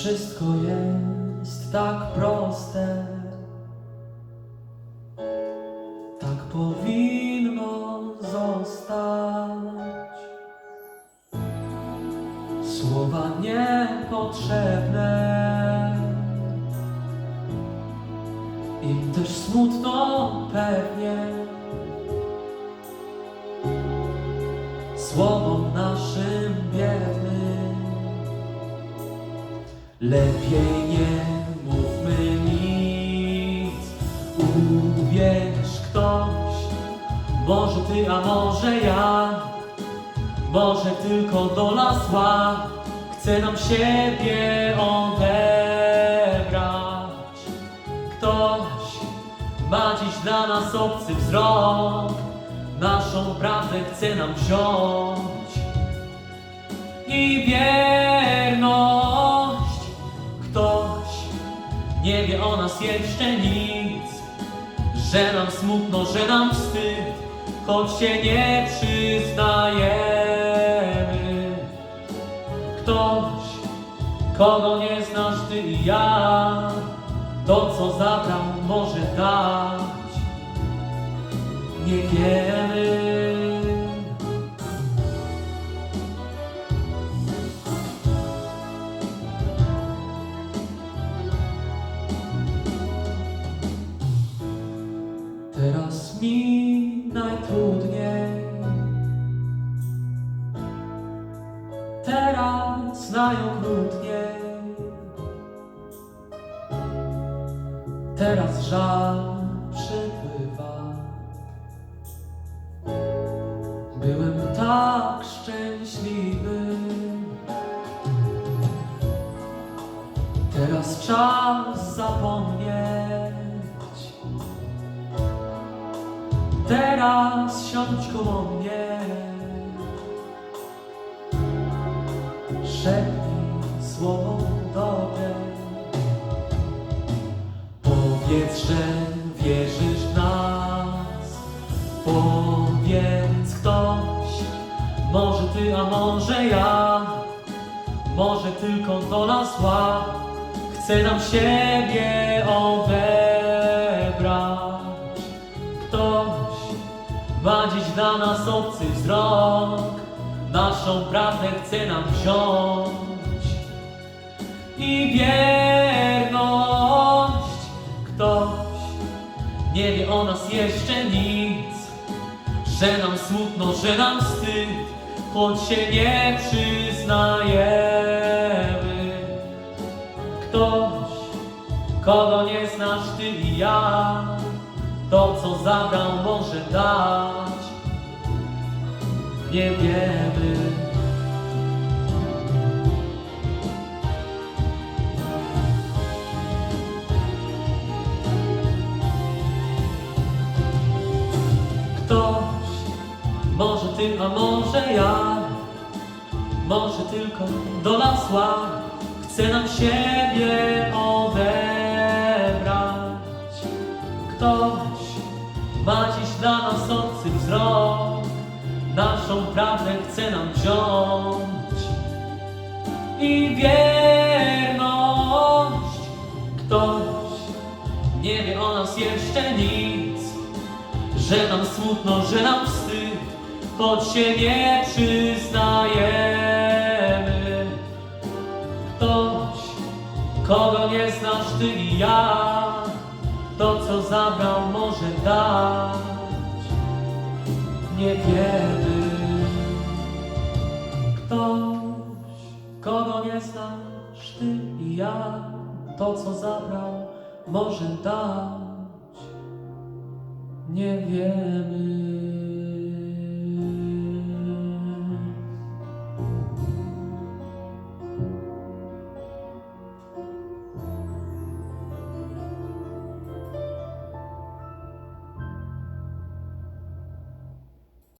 Wszystko jest tak proste, tak powinno zostać. Słowa niepotrzebne. Im też smutno pewnie Słowom Lepiej nie mówmy nic. Uwierz ktoś Może ty, a może ja? Może tylko dola zła Chce nam siebie odebrać. Ktoś ma dziś dla nas obcy wzrok Naszą prawdę chce nam wziąć. I wierność o nas jeszcze nic. Że nam smutno, że nam wstyd Choć się nie przyznajemy. Ktoś, kogo nie znasz ty i ja To co zabrał może dać. Nie wiemy Mi najtrudniej Teraz najokrutniej Teraz żal przypływa Byłem tak szczęśliwy. Teraz czas zapomnieć Teraz siądź koło mnie. Szepnij słowo dobre Powiedz, że wierzysz w nas. Powiedz ktoś Może ty, a może ja. Może tylko dola zła Chce nam siebie odebrać ma dziś dla nas obcy wzrok. Naszą prawdę chce nam wziąć. I wierność. Ktoś nie wie o nas jeszcze nic. Że nam smutno, że nam wstyd. Choć się nie przyznajemy. Ktoś, kogo nie znasz ty i ja To co zabrał może dać. Nie wiemy. Ktoś, może ty, a może ja. Może tylko dola zła Chce nam siebie odebrać I wierność Ktoś nie wie o nas jeszcze nic że nam smutno, że nam wstyd, choć się nie przyznajemy. Ktoś, kogo nie znasz ty i ja, to co zabrał może dać, nie wiemy. Nie znasz ty i ja, to co zabrał może dać. Nie wiemy.